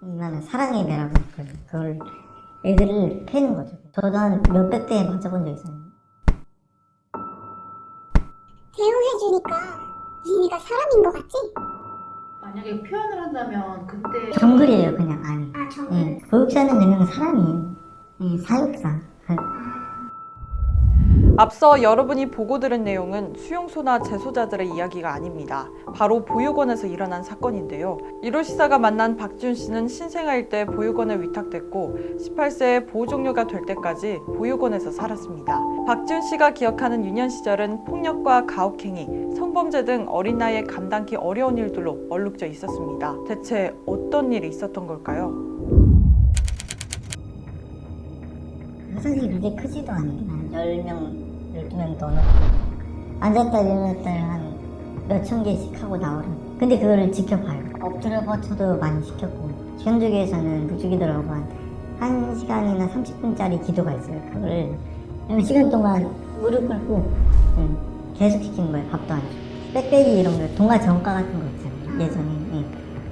나는 사랑의 배라고 했거든요. 그걸 애들을 패는 거죠. 저도 한 몇백 대에 맞아본 적 있어요. 대응해주니까 이미가 사람인 것 같지? 만약에 표현을 한다면 그때 정글이에요 그냥 아니. 아 정말 예, 보육사는 그냥 사람이에요. 이 사육사. 앞서 여러분이 보고 들은 내용은 수용소나 재소자들의 이야기가 아닙니다. 바로 보육원에서 일어난 사건인데요. 이로 시사가 만난 박지훈 씨는 신생아일 때 보육원에 위탁됐고 18세에 보호 종료가 될 때까지 보육원에서 살았습니다. 박지훈 씨가 기억하는 유년 시절은 폭력과 가혹행위, 성범죄 등 어린 나이에 감당기 어려운 일들로 얼룩져 있었습니다. 대체 어떤 일이 있었던 걸까요? 화장실이 그렇게 크지도 않아요. 한 10명, 12명 더 넣고 앉았다 일어났다 한 몇천 개씩 하고 나오라. 근데 그거를 지켜봐요. 엎드려 버텨도 많이 시켰고 현주교에서는 무주기들하고 한 1시간이나 30분짜리 기도가 있어요. 한 시간 동안 무릎 꿇고 예, 계속 시키는 거예요. 밥도 안 주고. 빽빽이 이런 거, 동화 정가 같은 거 있잖아요. 예전에. 예.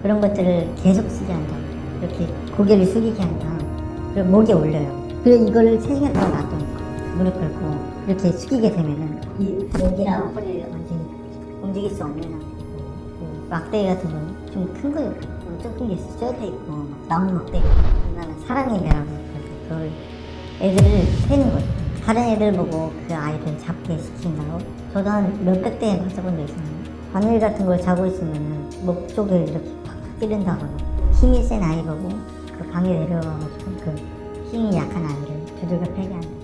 그런 것들을 계속 쓰게 한다. 이렇게 고개를 숙이게 한다. 그리고 목에 올려요. 그리고 이거를 3시간 동안 거예요. 무릎 꿇고 이렇게 숙이게 되면은 이 목이랑 허리를 완전히 움직일 수 없는 그 막대기 같은 건 좀 큰 거, 엄청 큰게 있어. 쇠도 있고 막 나무 막대기. 나는 사랑의 배라고. 그걸 애들을 패는 거죠. 다른 애들 보고 그 아이들 잡게 시킨다고 저도 한 몇백 대에 맞아본 적 있어요. 바늘 같은 걸 자고 있으면은 목 쪽을 이렇게 팍팍 찌른다거나 힘이 센 아이 보고 그 방에 내려와가지고 그 힘이 약한 아이를 두들겨 패게 하는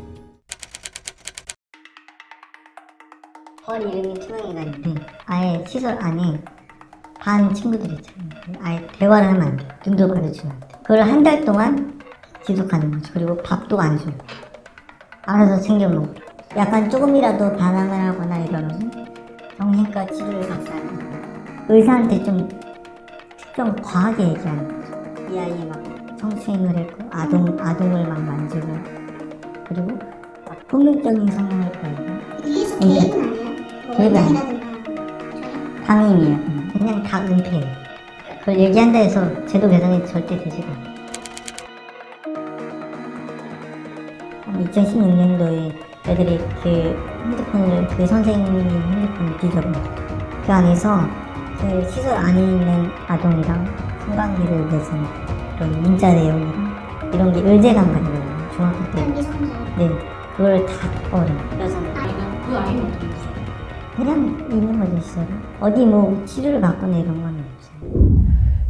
펄 이름이 투명인간인데 아예 시설 안에 반 친구들이 있잖아요. 아예 대화를 하면 안 돼. 눈도 가려주면 안 돼. 그걸 한 달 동안 지속하는 거죠. 그리고 밥도 안 줘요. 알아서 챙겨 먹어. 약간 조금이라도 반항을 하거나 이러면 정신과 치료를 된다. 의사한테 좀 특정 과하게 얘기하는 거죠. 이 아이 막 성추행을 했고 아동 아동을 막 만지고 그리고 막 폭력적인 성향을 보이고 계속 네. 계획은 아니야. 연락이라든가 방임이에요. 그냥. 다 은폐예요. 그걸 얘기한다 해서 제도 개선이 절대 되지가 않아요. 한 2016년도에 애들이 그 핸드폰을 그 선생님이 핸드폰을 뒤져봐요. 그 안에서 그 시설 안에 있는 아동이랑 성관계를 맺은 그런 문자 내용이랑 이런 게 의제강간이거든요. 중학교 때. 네. 그걸 다. 그래서 아이는 그 아이는 어떻게 됐어요? 그냥 있는 거죠, 시설은. 어디 뭐 치료를 받거나 이런 건 없어요.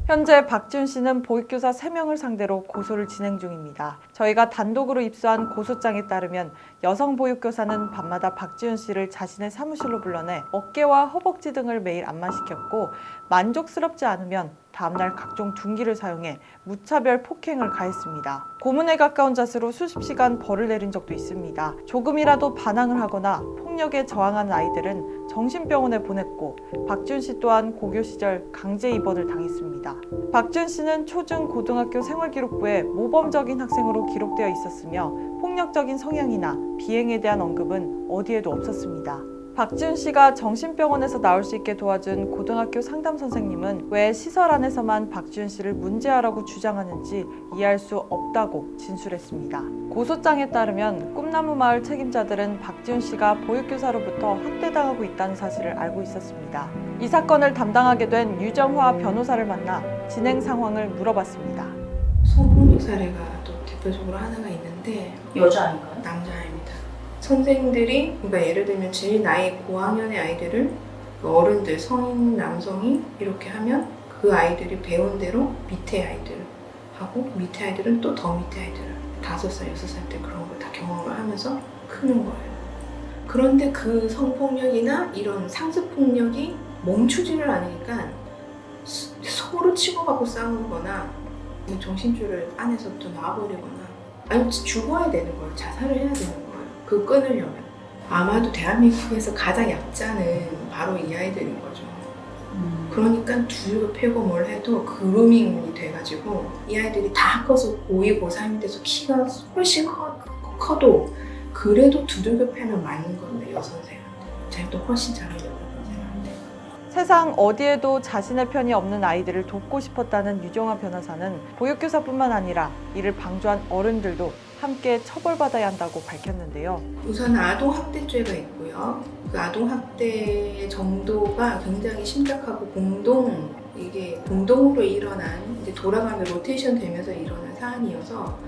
현재 박지훈 씨는 보육교사 3명을 상대로 고소를 진행 중입니다. 저희가 단독으로 입수한 고소장에 따르면 여성 보육교사는 밤마다 박지훈 씨를 자신의 사무실로 불러내 어깨와 허벅지 등을 매일 안마시켰고 만족스럽지 않으면 다음날 각종 둔기를 사용해 무차별 폭행을 가했습니다. 고문에 가까운 자세로 수십 시간 벌을 내린 적도 있습니다. 조금이라도 반항을 하거나 폭력에 저항하는 아이들은 정신병원에 보냈고 박지훈 씨 또한 고교 시절 강제 입원을 당했습니다. 박지훈 씨는 초중 고등학교 생활기록부에 모범적인 학생으로 기록되어 있었으며 폭력적인 성향이나 비행에 대한 언급은 어디에도 없었습니다. 박지훈 씨가 정신병원에서 나올 수 있게 도와준 고등학교 상담 선생님은 왜 시설 안에서만 박지훈 씨를 문제아라고 주장하는지 이해할 수 없다고 진술했습니다. 고소장에 따르면 꿈나무 마을 책임자들은 박지훈 씨가 보육교사로부터 학대당하고 있다는 사실을 알고 있었습니다. 이 사건을 담당하게 된 유정화 변호사를 만나 진행 상황을 물어봤습니다. 성폭력 사례가 또 대표적으로 하나가 있는데 여자아인가요? 남자아입니다. 선생들이 그러니까 예를 들면 제일 나이 고학년의 아이들을 그 어른들 성인 남성이 이렇게 하면 그 아이들이 배운 대로 밑에 아이들 하고 밑에 아이들은 또 더 밑에 아이들을 다섯 살 여섯 살 때 그런 걸 다 경험을 하면서 크는 거예요. 그런데 그 성폭력이나 이런 상습폭력이 멈추지를 않으니까 스- 서로 치고받고 싸우거나 뭐 정신줄을 안에서부터 놔버리거나 아니 죽어야 되는 거예요. 자살을 해야 되는 거예요. 그 끊으려면. 아마도 대한민국에서 가장 약자는 바로 이 아이들인 거죠. 그러니까 두들겨 패고 뭘 해도 그루밍이 돼가지고 이 아이들이 다 커서 고2, 고3이 돼서 키가 훨씬 커, 커도 그래도 두들겨 패면 맞는 건데 여선생한테. 자기도 훨씬 잘하려고. 선생한테 세상 어디에도 자신의 편이 없는 아이들을 돕고 싶었다는 유정아 변호사는 보육교사뿐만 아니라 이를 방조한 어른들도 함께 처벌받아야 한다고 밝혔는데요. 우선 아동학대죄가 있고요. 그 아동학대의 정도가 굉장히 심각하고 공동, 이게 공동으로 일어난, 이제 돌아가며 로테이션 되면서 일어난 사안이어서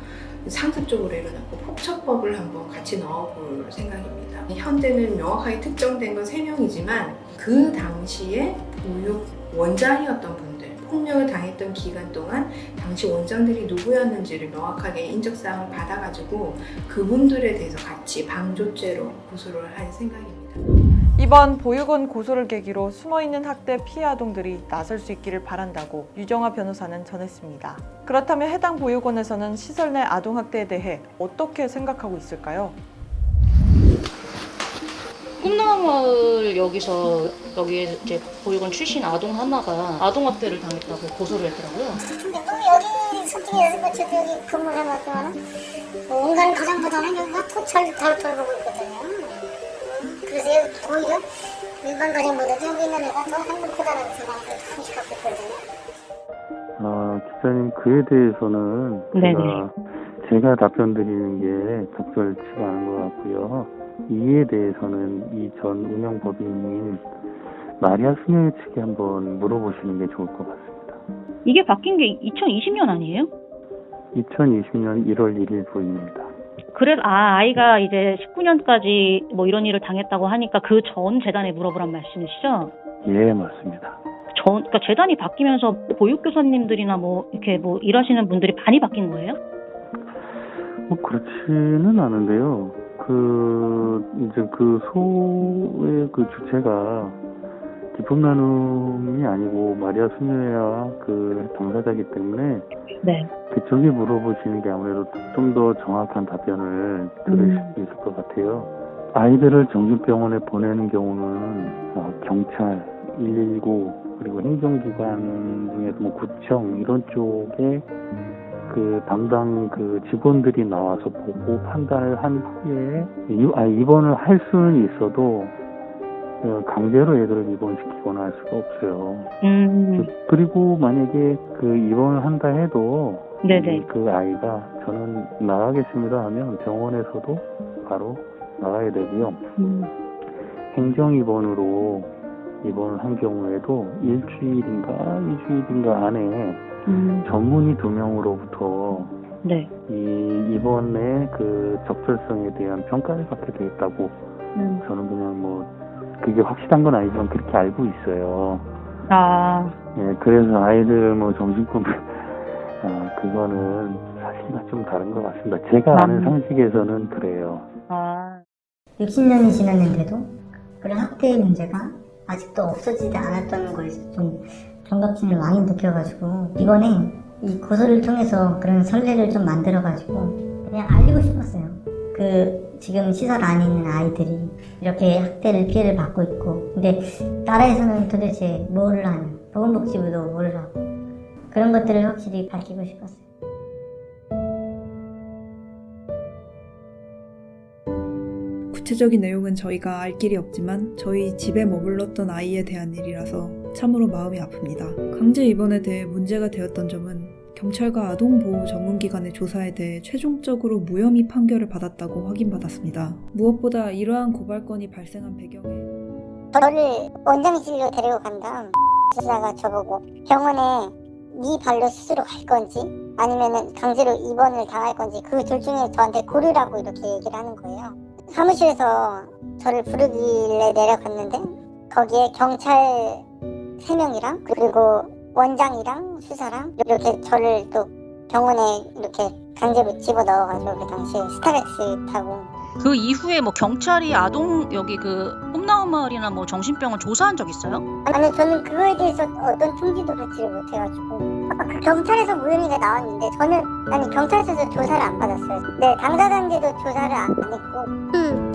상습적으로 일어났고 폭처법을 한번 같이 넣어볼 생각입니다. 현재는 명확하게 특정된 건 3명이지만 그 당시에 보육 원장이었던 분들, 폭력을 당했던 기간 동안 당시 원장들이 누구였는지를 명확하게 인적사항을 받아가지고 그분들에 대해서 같이 방조죄로 고소를 할 생각입니다. 이번 보육원 고소를 계기로 숨어있는 학대 피해 아동들이 나설 수 있기를 바란다고 유정아 변호사는 전했습니다. 그렇다면 해당 보육원에서는 시설 내 아동학대에 대해 어떻게 생각하고 있을까요? 꿈나무마을 여기서 여기 이제 보육원 출신 아동 하나가 아동학대를 당했다고 고소를 했더라고요. 근데 뭐 여기 솔직히 여기 근무를 해봤지만 뭐 온갖 가정보다는 여기가 더잘 잘 돌보고 있거든요. 여기 오히려 일반 가정보다도 여기 있는 애가 더 행복하다는 생각을 갖고 있거든요. 아, 기자님 그에 대해서는 네네. 제가 제가 답변 드리는 게 적절치가 않은 것 같고요. 이에 대해서는 이 전 운영법인인 마리아 수녀 측에 한번 물어보시는 게 좋을 것 같습니다. 이게 바뀐 게 2020년 아니에요? 2020년 1월 1일 부입니다. 그래서 아 아이가 이제 19년까지 뭐 이런 일을 당했다고 하니까 그 전 재단에 물어보란 말씀이시죠? 예, 맞습니다. 전 그러니까 재단이 바뀌면서 보육교사님들이나 뭐 이렇게 뭐 일하시는 분들이 많이 바뀐 거예요? 뭐 그렇지는 않은데요. 그 이제 그 소의 그 주체가 기품 나눔이 아니고 마리아 수녀야 그 당사자이기 때문에 네. 그쪽에 물어보시는 게 아무래도 좀 더 정확한 답변을 들으실 수 있을 것 같아요. 아이들을 정신병원에 보내는 경우는 어, 경찰, 119 그리고 행정기관 중에서 뭐 구청 이런 쪽에 그 담당 그 직원들이 나와서 보고 판단을 한 후에 이- 아, 입원을 할 수는 있어도 어, 강제로 애들을 입원시키거나 할 수가 없어요. 음. 그리고 만약에 그 입원을 한다 해도 네네. 이- 그 아이가 저는 나가겠습니다 하면 병원에서도 바로 나가야 되고요. 음. 행정 입원으로 입원을 한 경우에도 일주일인가 이주일인가 안에 음. 전문의 두 명으로부터 네. 이 입원의 그 적절성에 대한 평가를 받게 되겠다고 음. 저는 그냥 뭐 그게 확실한 건 아니지만 그렇게 알고 있어요. 아. 예, 그래서 아이들 뭐 정신권 아, 그거는 사실과 좀 다른 것 같습니다. 제가 아는 음. 상식에서는 그래요. 아. 60년이 지났는데도 그런 학대의 문제가 아직도 없어지지 않았던 거에서 좀 경각심을 많이 느껴가지고 이번에 이 고소를 통해서 그런 선례를 좀 만들어가지고 그냥 알리고 싶었어요. 그 지금 시설 안에 있는 아이들이 이렇게 학대를 피해를 받고 있고 근데 나라에서는 도대체 뭐를 하냐 보건복지부도 하고 그런 것들을 확실히 밝히고 싶었어요. 구체적인 내용은 저희가 알 길이 없지만 저희 집에 머물렀던 아이에 대한 일이라서 참으로 마음이 아픕니다. 강제 입원에 대해 문제가 되었던 점은 경찰과 아동보호 전문기관의 조사에 대해 최종적으로 무혐의 판결을 받았다고 확인받았습니다. 무엇보다 이러한 고발건이 발생한 배경에 저를 원장실로 데리고 간 다음 수사가 저보고 병원에 네 발로 스스로 갈 건지 아니면은 강제로 입원을 당할 건지 그 둘 중에 저한테 고르라고 이렇게 얘기를 하는 거예요. 사무실에서 저를 부르길래 내려갔는데 거기에 경찰 세명이랑 그리고 원장이랑 수사랑 이렇게 저를 또 병원에 이렇게 강제로 집어 넣어가지고 그 당시에 스타렉스 타고 그 이후에 뭐 경찰이 아동 여기 그 꿈나무 마을이나 뭐 정신병원 조사한 적 있어요? 아니 저는 그거에 대해서 어떤 통지도 받지를 못해가지고 아까 그 경찰에서 무혐의가 나왔는데 저는 아니 경찰서에서 조사를 안 받았어요. 네 당사자인데도 조사를 안 했고